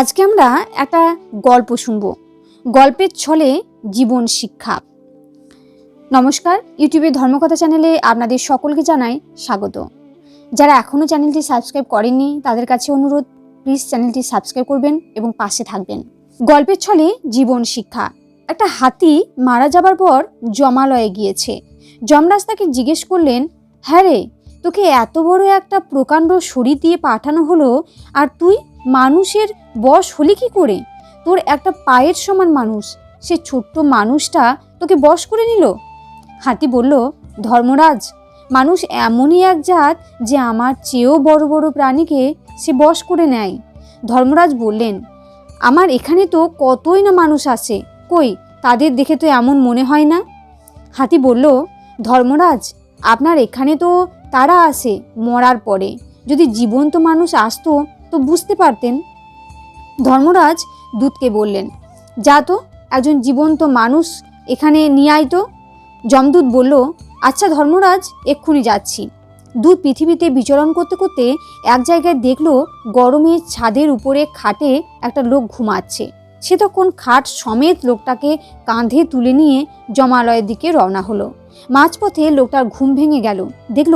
আজকে আমরা একটা গল্প শুনব। গল্পের ছলে জীবন শিক্ষা। নমস্কার, ইউটিউবে ধর্মকথা চ্যানেলে আপনাদের সকলকে জানাই স্বাগত। যারা এখনও চ্যানেলটি সাবস্ক্রাইব করেননি, তাদের কাছে অনুরোধ, প্লিজ চ্যানেলটি সাবস্ক্রাইব করবেন এবং পাশে থাকবেন। গল্পের ছলে জীবন শিক্ষা। একটা হাতি মারা যাবার পর জমালয়ে গিয়েছে। যমরাজ তাকে জিজ্ঞেস করলেন হ্যাঁ রে, তোকে এত বড় একটা প্রকাণ্ড শরীর দিয়ে পাঠানো হলো, আর তুই মানুষের বশ হলি কি করে? তোর একটা পায়ের সমান মানুষ। সে ছোট্ট মানুষটা তোকে বশ করে নিল? হাতি বলল, ধর্মরাজ, মানুষ এমনই এক জাত যে আমার চেয়েও বড় বড় প্রাণীকে সে বশ করে নেয়। ধর্মরাজ বললেন, আমার এখানে তো কতই না মানুষ আসে কই, তাদের দেখে তো এমন মনে হয় না? হাতি বলল, ধর্মরাজ, আপনার এখানে তো তারা আসে মরার পরে। যদি জীবন্ত মানুষ আসতো তো বুঝতে পারতেন। ধর্মরাজ দূতকে বললেন, যা তো, একজন জীবন্ত মানুষ এখানে নিয়ে আয় তো। যমদূত বলল আচ্ছা ধর্মরাজ, এক্ষুনি যাচ্ছি। দূত পৃথিবীতে বিচরণ করতে করতে এক জায়গায় দেখল, গরমে ছাদের উপরে খাটে একটা লোক ঘুমাচ্ছে। সে তখন খাট সমেত লোকটাকে কাঁধে তুলে নিয়ে জমালয়ের দিকে রওনা হলো। মাঝপথে লোকটার ঘুম ভেঙে গেল। দেখল,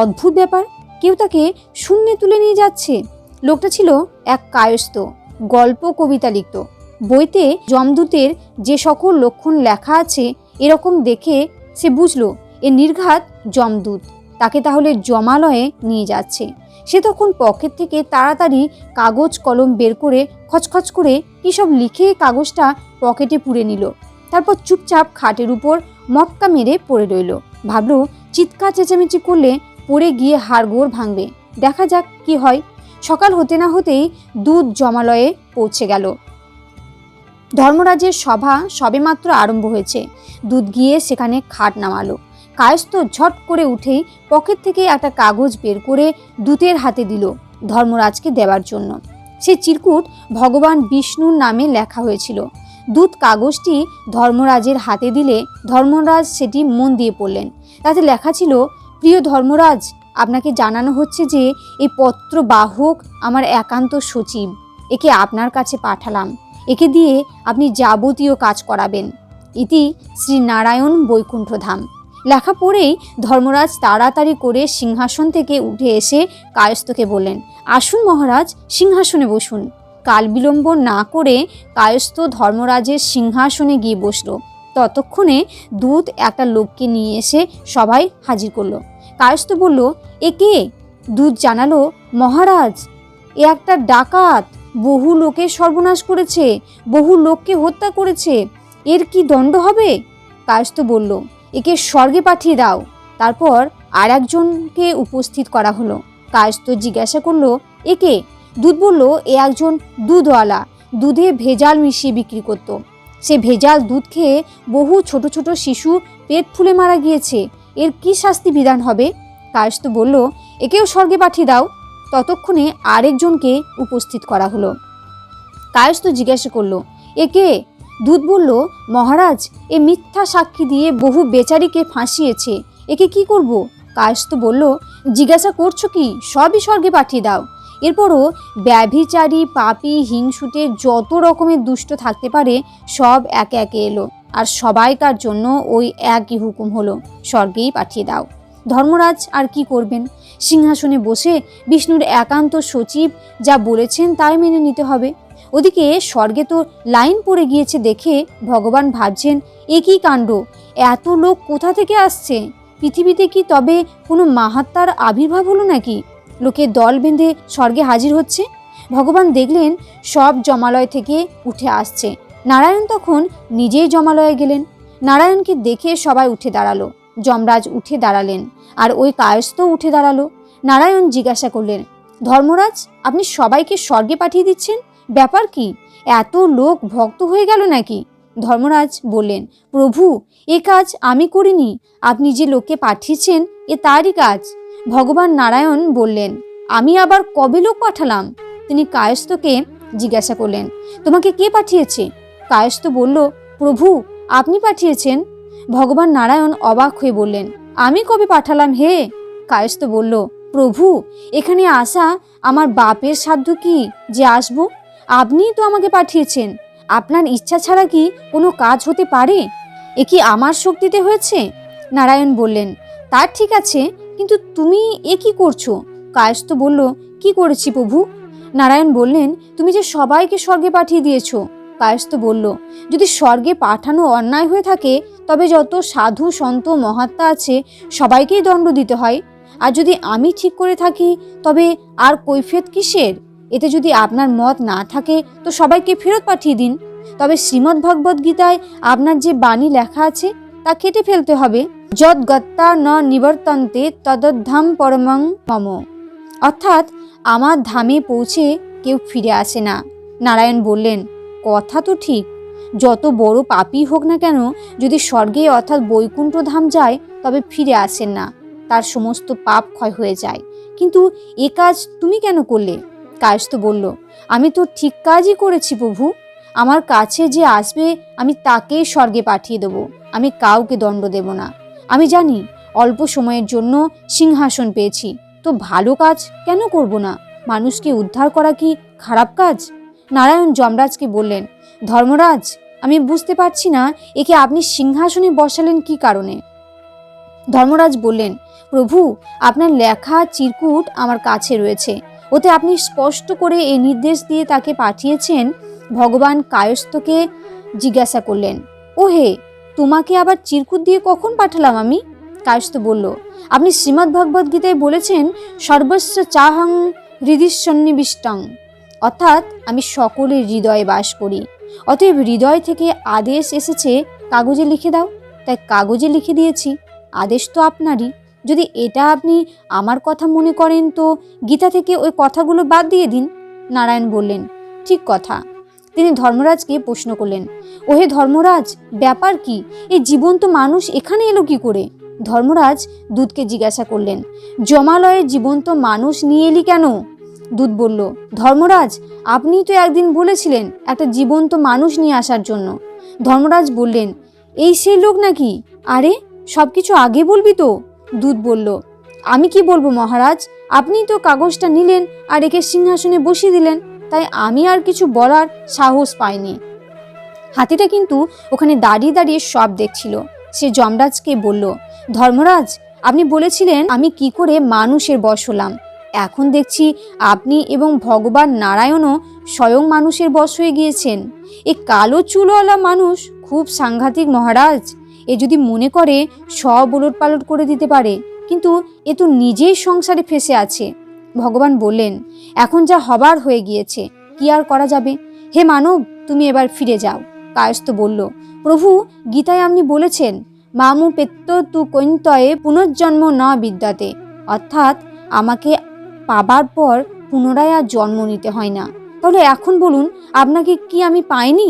অদ্ভুত ব্যাপার, কেউ তাকে শূন্যে তুলে নিয়ে যাচ্ছে। লোকটা ছিল এক কায়স্থ, গল্প, কবিতা লিখত। বইতে যমদূতের যে সকল লক্ষণ লেখা আছে, এরকম দেখে সে বুঝলো, এ নির্ঘাত যমদূত। তাকে তাহলে জমালয়ে নিয়ে যাচ্ছে। সে তখন পকেট থেকে তাড়াতাড়ি কাগজ, কলম বের করে খচখচ করে কী সব লিখে কাগজটা পকেটে পুরে নিল। তারপর চুপচাপ খাটের উপর মটকা মেরে পড়ে রইল। ভাবল, চিৎকার চেঁচামেচি করলে পড়ে গিয়ে হাড়গোড় ভাঙবে। দেখা যাক কি হয়। সকাল হতে না হতেই দুধ জমালয়ে পৌঁছে গেল। ধর্মরাজের সভা সবেমাত্র আরম্ভ হয়েছে। দুধ গিয়ে সেখানে খাট নামালো। কায়স্থ ঝট করে উঠেই পকেট থেকে একটা কাগজ বের করে দূতের হাতে দিল ধর্মরাজকে দেওয়ার জন্য। সে চিরকুট ভগবান বিষ্ণুর নামে লেখা হয়েছিল। দূত কাগজটি ধর্মরাজের হাতে দিলে ধর্মরাজ সেটি মন দিয়ে পড়লেন। তাতে লেখা ছিল, প্রিয় ধর্মরাজ আপনাকে জানানো হচ্ছে যে এই পত্র বাহক আমার একান্ত সচিব, একে আপনার কাছে পাঠালাম। একে দিয়ে আপনি যাবতীয় কাজ করাবেন। ইতি শ্রী নারায়ণ বৈকুণ্ঠধাম। লেখা পড়েই ধর্মরাজ তাড়াতাড়ি করে সিংহাসন থেকে উঠে এসে কায়স্থকে বললেন, আসুন মহারাজ, সিংহাসনে বসুন। কাল বিলম্ব না করে কায়স্থ ধর্মরাজের সিংহাসনে গিয়ে বসল। ততক্ষণে দূত একটা লোককে নিয়ে এসে সবাই হাজির করল। কায়স্থ বলল, এ কে? দূত জানালো, মহারাজ, এ একটা ডাকাত। বহু লোকের সর্বনাশ করেছে, বহু লোককে হত্যা করেছে। এর কি দণ্ড হবে? কায়স্থ বলল, একে স্বর্গে পাঠিয়ে দাও। তারপর আর একজনকে উপস্থিত করা হলো। কায়স্থ জিজ্ঞাসা করল একে দুধ বলল, এ একজন দুধওয়ালা। দুধে ভেজাল মিশিয়ে বিক্রি করত। সে ভেজাল দুধ খেয়ে বহু ছোট ছোট শিশু পেট ফুলে মারা গিয়েছে। এর কি শাস্তি বিধান হবে? কায়স্থ বলল, একেও স্বর্গে পাঠিয়ে দাও। ততক্ষণে আরেকজনকে উপস্থিত করা হলো। কায়স্থ জিজ্ঞাসা করল একে দুধ বলল, মহারাজ, এ মিথ্যা সাক্ষী দিয়ে বহু বেচারিকে ফাঁসিয়েছে। একে কি করব? কায়স্থ বলল, জিজ্ঞাসা করছ কি? সবই স্বর্গে পাঠিয়ে দাও। এরপরও ব্যভিচারী, পাপি, হিংসুটে যত রকমের দুষ্ট থাকতে পারে, সব একে একে এলো। আর সবাইকার জন্য ওই একই হুকুম হলো, স্বর্গেই পাঠিয়ে দাও। ধর্মরাজ আর কি করবেন? সিংহাসনে বসে বিষ্ণুর একান্ত সচিব যা বলেছেন তাই মেনে নিতে হবে। ওদিকে স্বর্গে তো লাইন পড়ে গিয়েছে দেখে ভগবান ভাবছেন, এ কী কাণ্ড? এত লোক কোথা থেকে আসছে? পৃথিবীতে কি তবে কোনো মাহাত্মার আবির্ভাব হলো নাকি? লোকে দল বেঁধে স্বর্গে হাজির হচ্ছে? ভগবান দেখলেন সব জমালয় থেকে উঠে আসছে। নারায়ণ তখন নিজেই জমালয়ে গেলেন। নারায়ণকে দেখে সবাই উঠে দাঁড়াল। যমরাজ উঠে দাঁড়ালেন আর ওই কায়স্থ উঠে দাঁড়াল। নারায়ণ জিজ্ঞাসা করলেন, ধর্মরাজ, আপনি সবাইকে স্বর্গে পাঠিয়ে দিচ্ছেন? ব্যাপার কি? এত লোক ভক্ত হয়ে গেল নাকি? ধর্মরাজ বললেন, প্রভু, এ কাজ আমি করিনি। আপনি যে লোককে পাঠিয়েছেন, এ তারই কাজ। ভগবান নারায়ণ বললেন, আমি আবার কবে লোক পাঠালাম? তিনি কায়স্থকে জিজ্ঞাসা করলেন, তোমাকে কে পাঠিয়েছে? কায়স্থ বলল, প্রভু, আপনি পাঠিয়েছেন? ভগবান নারায়ণ অবাক হয়ে বললেন, আমি কবে পাঠালাম হে? কায়স্থ বলল, প্রভু, এখানে আসা আমার বাপের সাধ্য কি যে আসব? আপনিই তো আমাকে পাঠিয়েছেন। আপনার ইচ্ছা ছাড়া কি কোনো কাজ হতে পারে? এ কি আমার শক্তিতে হয়েছে? নারায়ণ বললেন, তা ঠিক আছে, কিন্তু তুমি এ কি করছ? কায়স্থ বলল, কি করেছি প্রভু? নারায়ণ বললেন, তুমি যে সবাইকে স্বর্গে পাঠিয়ে দিয়েছ কায়স্থ বলল, যদি স্বর্গে পাঠানো অন্যায় হয়ে থাকে, তবে যত সাধু, সন্ত, মহাত্মা আছে, সবাইকেই দণ্ড দিতে হয়। আর যদি আমি ঠিক করে থাকি, তবে আর কৈফিয়ত কিসের? এতে যদি আপনার মত না থাকে, তো সবাইকে ফেরত পাঠিয়ে দিন। তবে শ্রীমদ্ ভগবদ্ গীতায় আপনার যে বাণী লেখা আছে, তা কেটে ফেলতে হবে। যদ গত্তা ন নিবর্তন্তে তদধাম পরমং মম। অর্থাৎ, আমার ধামে পৌঁছে কেউ ফিরে আসে না। নারায়ণ বললেন কথা তো ঠিক। যত বড় পাপই হোক না কেন, যদি স্বর্গে অর্থাৎ বৈকুণ্ঠ ধাম যায়, তবে ফিরে আসেন না। তার সমস্ত পাপ ক্ষয় হয়ে যায়। কিন্তু এ কাজ তুমি কেন করলে? কায়স্থ বলল, আমি তো ঠিক কাজই করেছি প্রভু। আমার কাছে যে আসবে, আমি তাকেই স্বর্গে পাঠিয়ে দেবো। আমি কাউকে দণ্ড দেব না। আমি জানি, অল্প সময়ের জন্য সিংহাসন পেয়েছি। তো ভালো কাজ কেন করব না? মানুষকে উদ্ধার করা কি খারাপ কাজ? নারায়ণ যমরাজকে বললেন, ধর্মরাজ, আমি বুঝতে পারছি না, একে আপনি সিংহাসনে বসালেন কি কারণে? ধর্মরাজ বললেন, প্রভু, আপনার লেখা চিরকুট আমার কাছে রয়েছে। ওতে আপনি স্পষ্ট করে এই নির্দেশ দিয়ে তাকে পাঠিয়েছেন, ভগবান কায়স্থকে জিজ্ঞাসা করলেন ও হে তোমাকে আবার চিরকুট দিয়ে কখন পাঠালাম আমি? কায়স্থ বলল, আপনি শ্রীমদ্ ভগবদ্ গীতায় বলেছেন, সর্বস্ব চাহং হৃদিসন্নিবিষ্টং অর্থাৎ আমি সকলের হৃদয়ে বাস করি। অতএব হৃদয় থেকে আদেশ এসেছে, কাগজে লিখে দাও। তাই কাগজে লিখে দিয়েছি, আদেশ তো আপনারই। যদি এটা আপনি আমার কথা মনে করেন তো গীতা থেকে ওই কথাগুলো বাদ দিয়ে দিন। নারায়ণ বললেন, ঠিক কথা। তিনি ধর্মরাজকে প্রশ্ন করলেন, ওহে ধর্মরাজ, ব্যাপার কি? এই জীবন্ত মানুষ এখানে এলো কি করে? ধর্মরাজ দুধকে জিজ্ঞাসা করলেন, জমালয়ে জীবন্ত মানুষ নিয়ে এলি কেন? দুধ বলল, ধর্মরাজ আপনি তো একদিন বলেছিলেন একটা জীবন্ত মানুষ নিয়ে আসার জন্য। ধর্মরাজ বললেন, এই সেই লোক নাকি? আরে সব কিছু আগে বলবি তো? দুধ বলল, আমি কি বলব মহারাজ? আপনি তো কাগজটা নিলেন আর একে সিংহাসনে বসিয়ে দিলেন, তাই আমি আর কিছু বলার সাহস পাইনি। হাতিটা কিন্তু ওখানে দাঁড়িয়ে দাঁড়িয়ে সব দেখছিল। সে যমরাজকে বলল, ধর্মরাজ, আপনি বলেছিলেন আমি কি করে মানুষের বশ হলাম। এখন দেখছি আপনি এবং ভগবান নারায়ণও স্বয়ং মানুষের বশ হয়ে গিয়েছেন। এ কালো চুলওয়ালা মানুষ খুব সাংঘাতিক মহারাজ। এ যদি মনে করে, সব ওলট পালট করে দিতে পারে। কিন্তু এ তো নিজেই সংসারে ফেসে আছে। ভগবান বললেন, এখন যা হবার হয়ে গিয়েছে, কি আর করা যাবে? হে মানব, তুমি এবার ফিরে যাও। কায়স্ত বলল, প্রভু, গীতায় আপনি বলেছেন, মামু পেত্ত তু কৈন্তয়ে পুনর্জন্ম ন বিদ্যাতে। অর্থাৎ, আমাকে পাবার পর পুনরায় আর জন্ম নিতে হয় না। তাহলে এখন বলুন, আপনাকে কি আমি পাইনি?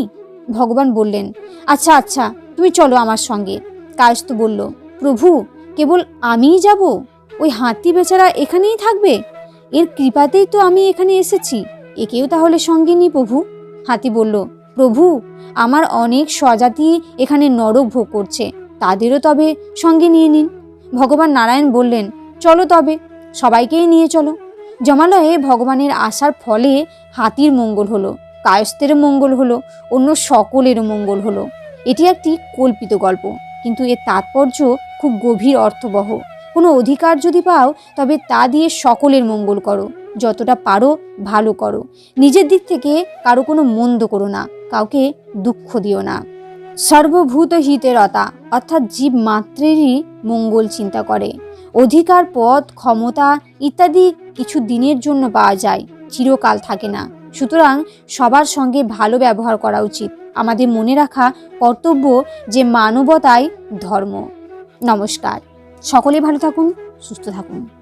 ভগবান বললেন আচ্ছা আচ্ছা তুমি চলো আমার সঙ্গে। কায়স্থ বলল, প্রভু, কেবল আমিই যাব? ওই হাতি বেচারা এখানেই থাকবে? এর কৃপাতেই তো আমি এখানে এসেছি। একেও তাহলে সঙ্গে নি প্রভু? হাতি বলল, প্রভু, আমার অনেক স্বজাতি এখানে নরক ভোগ করছে। তাদেরও তবে সঙ্গে নিয়ে নিন। ভগবান নারায়ণ বললেন, চলো তবে, সবাইকেই নিয়ে চলো। জমালয়ে ভগবানের আসার ফলে হাতির মঙ্গল হলো, কায়স্থেরও মঙ্গল হলো, অন্য সকলেরও মঙ্গল হলো। এটি একটি কল্পিত গল্প, কিন্তু এর তাৎপর্য খুব গভীর অর্থবহ। কোনো অধিকার যদি পাও, তবে তা দিয়ে সকলের মঙ্গল করো, যতটা পারো ভালো করো। নিজের দিক থেকে কারও কোনো মন্দ করো না, কাউকে দুঃখ দিও না। সর্বভূত হিতেরতা অর্থাৎ জীব মাত্রেরই মঙ্গল চিন্তা করে। অধিকার পদ ক্ষমতা ইত্যাদি কিছু দিনের জন্য পাওয়া যায়, চিরকাল থাকে না। সুতরাং সবার সঙ্গে ভালো ব্যবহার করা উচিত। আমাদের মনে রাখা কর্তব্য যে মানবতাই ধর্ম। নমস্কার। সকলে ভালো থাকুন, সুস্থ থাকুন।